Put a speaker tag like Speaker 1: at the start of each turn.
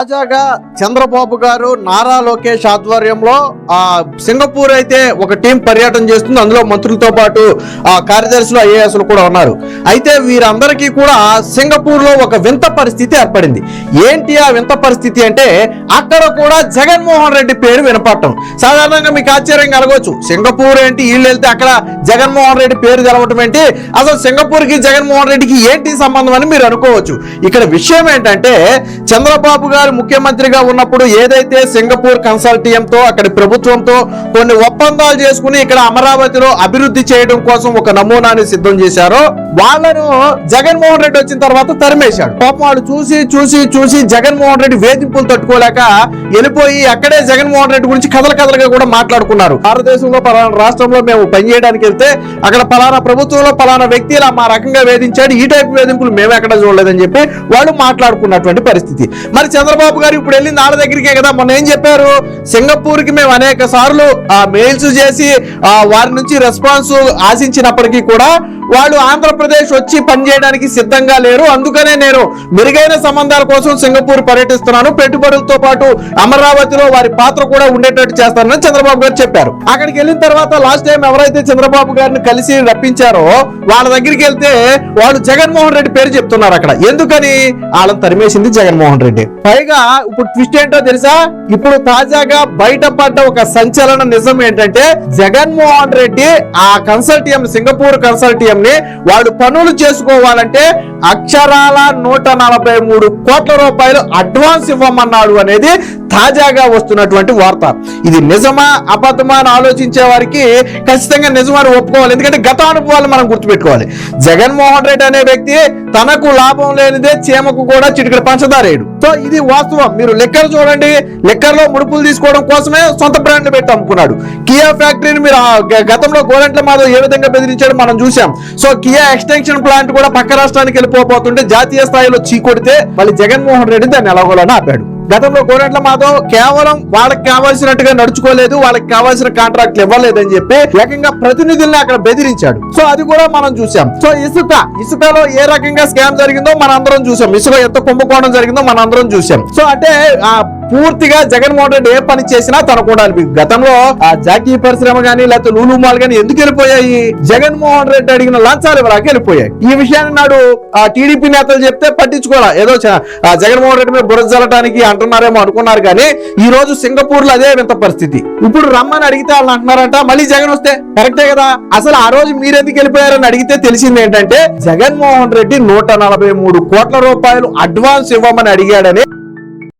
Speaker 1: తాజాగా చంద్రబాబు గారు నారా లోకేష్ ఆధ్వర్యంలో ఆ సింగపూర్ అయితే ఒక టీం పర్యటన చేస్తుంది. అందులో మంత్రులతో పాటు ఆ కార్యదర్శులు ఐఏఎస్లు కూడా ఉన్నారు. అయితే వీరందరికీ కూడా సింగపూర్లో ఒక వింత పరిస్థితి ఏర్పడింది. ఏంటి ఆ వింత పరిస్థితి అంటే అక్కడ కూడా జగన్మోహన్ రెడ్డి పేరు వినపడటం. సాధారణంగా మీకు ఆశ్చర్యం కలగవచ్చు. సింగపూర్ ఏంటి? వీళ్ళు వెళ్తే అక్కడ జగన్మోహన్ రెడ్డి పేరు తెలవటం ఏంటి? అసలు సింగపూర్కి జగన్మోహన్ రెడ్డికి ఏంటి సంబంధం అని మీరు అనుకోవచ్చు. ఇక్కడ విషయం ఏంటంటే చంద్రబాబు గారు ముఖ్యమంత్రిగా ఉన్నప్పుడు ఏదైతే సింగపూర్ కన్సల్టియంతో అక్కడి ప్రభుత్వంతో కొన్ని ఒప్పందాలు చేసుకుని ఇక్కడ అమరావతిలో అభివృద్ధి చేయడం కోసం ఒక నమూనాని సిద్ధం చేశారో. వాళ్ళను జగన్మోహన్ రెడ్డి వచ్చిన తర్వాత తరిమేశాడు. పాపం వాళ్ళు చూసి చూసి చూసి జగన్మోహన్ రెడ్డి వేధింపులు తట్టుకోలేక వెళ్ళిపోయి అక్కడే జగన్మోహన్ రెడ్డి గురించి కథల కథలుగా కూడా మాట్లాడుకున్నారు. భారతదేశంలో పలానా రాష్ట్రంలో మేము పనిచేయడానికి వెళ్తే అక్కడ పలానా ప్రభుత్వంలో పలానా వ్యక్తి ఇలా మా రకంగా వేధించాడు. ఈ టైప్ వేధింపులు మేము ఎక్కడ చూడలేదని చెప్పి వాళ్ళు మాట్లాడుకున్నటువంటి పరిస్థితి. మరి చంద్రబాబు గారు ఇప్పుడు వెళ్ళింది ఆడ దగ్గరికే కదా మొన్న ఏం చెప్పారు? సింగపూర్కి మేము అనేక సార్లు ఆ మే మెయిల్స్ చేసి వారి నుంచి రెస్పాన్స్ ఆశించినప్పటికీ కూడా వాళ్ళు ఆంధ్రప్రదేశ్ వచ్చి పనిచేయడానికి సిద్ధంగా లేరు. అందుకనే నేను మెరుగైన సంబంధాల కోసం సింగపూర్ పర్యటిస్తున్నాను. పెట్టుబడులతో పాటు అమరావతిలో వారి పాత్ర కూడా ఉండేటట్టు చేస్తానని చంద్రబాబు గారు చెప్పారు. అక్కడికి వెళ్ళిన తర్వాత లాస్ట్ టైం ఎవరైతే చంద్రబాబు గారిని కలిసి రప్పించారో వాళ్ళ దగ్గరికి వెళ్తే వాళ్ళు జగన్మోహన్ రెడ్డి పేరు చెప్తున్నారు అక్కడ. ఎందుకని? వాళ్ళని తరిమేసింది జగన్మోహన్ రెడ్డి. పైగా ఇప్పుడు ట్విస్ట్ ఏంటో తెలుసా? ఇప్పుడు తాజాగా బయటపడ్డ ఒక సంచలన నిజం ఏంటంటే జగన్మోహన్ రెడ్డి ఆ కన్సల్టియం సింగపూర్ కన్సల్టియం ని వాడు పనులు చేసుకోవాలంటే అక్షరాల నూట నలభై మూడు కోట్ల రూపాయలు అడ్వాన్స్ ఇవ్వమన్నాడు అనేది తాజాగా వస్తున్నటువంటి వార్త. ఇది నిజమా అబద్ధమా అని ఆలోచించే వారికి ఖచ్చితంగా నిజమని ఒప్పుకోవాలి. ఎందుకంటే గత అనుభవాలు మనం గుర్తుపెట్టుకోవాలి. జగన్మోహన్ రెడ్డి అనే వ్యక్తి తనకు లాభం లేనిదే చీమకు కూడా చిటికడ పంచదారేడు. సో ఇది వాస్తవం. మీరు లెక్కలు చూడండి. లెక్కల్లో ముడుపులు తీసుకోవడం కోసమే సొంత బ్రాండ్ పెట్టి అమ్ముకున్నాడు. కియా ఫ్యాక్టరీని మీరు గతంలో గోరంట్ల మాధవ్ ఏ విధంగా బెదిరించాడు మనం చూసాం సో కియా ఎక్స్టెన్షన్ ప్లాంట్ కూడా పక్క రాష్ట్రానికి వెళ్ళిపోతుంటే జాతీయ స్థాయిలో చీకొడితే మళ్ళీ జగన్మోహన్ రెడ్డి దాన్ని ఎలాగోలని ఆపాడు. గతంలో గోరంట్ల మాధవ్ కేవలం వాళ్ళకి కావాల్సినట్టుగా నడుచుకోలేదు వాళ్ళకి కావాల్సిన కాంట్రాక్ట్లు ఇవ్వలేదని చెప్పి ఏకంగా ప్రతినిధుల్ని అక్కడ బెదిరించాడు. సో అది కూడా మనం చూసాం. సో ఇసుక ఇసుకలో ఏ రకంగా స్కామ్ జరిగిందో మన అందరం చూసాం. ఇసుక ఎంత కుంభకోణం జరిగిందో మన అందరం చూసాం. సో అంటే ఆ పూర్తిగా జగన్మోహన్ రెడ్డి ఏ పని చేసినా తనకు ఉండాలి గతంలో ఆ జాకీ పరిశ్రమ గానీ లేకపోతే లూలు మాల్ గానీ ఎందుకు వెళ్ళిపోయాయి? జగన్మోహన్ రెడ్డి అడిగిన లంచాలు ఇవ్వడానికి వెళ్ళిపోయాయి? ఈ విషయాన్ని నాడు ఆ టీడీపీ నేతలు చెప్తే పట్టించుకోవాలా? ఏదో జగన్మోహన్ రెడ్డి మీద బురద జల్లటానికి అంటున్నారేమో అనుకున్నారు కానీ ఈ రోజు సింగపూర్లో అదే వింత పరిస్థితి. ఇప్పుడు రమ్మని అడిగితే వాళ్ళు అంటున్నారంట మళ్ళీ జగన్ వస్తే కరెక్టే కదా. అసలు ఆ రోజు మీరెందుకు వెళ్ళిపోయారని అడిగితే తెలిసింది ఏంటంటే జగన్మోహన్ రెడ్డి నూట నలభై మూడు కోట్ల రూపాయలు అడ్వాన్స్ ఇవ్వమని అడిగాడని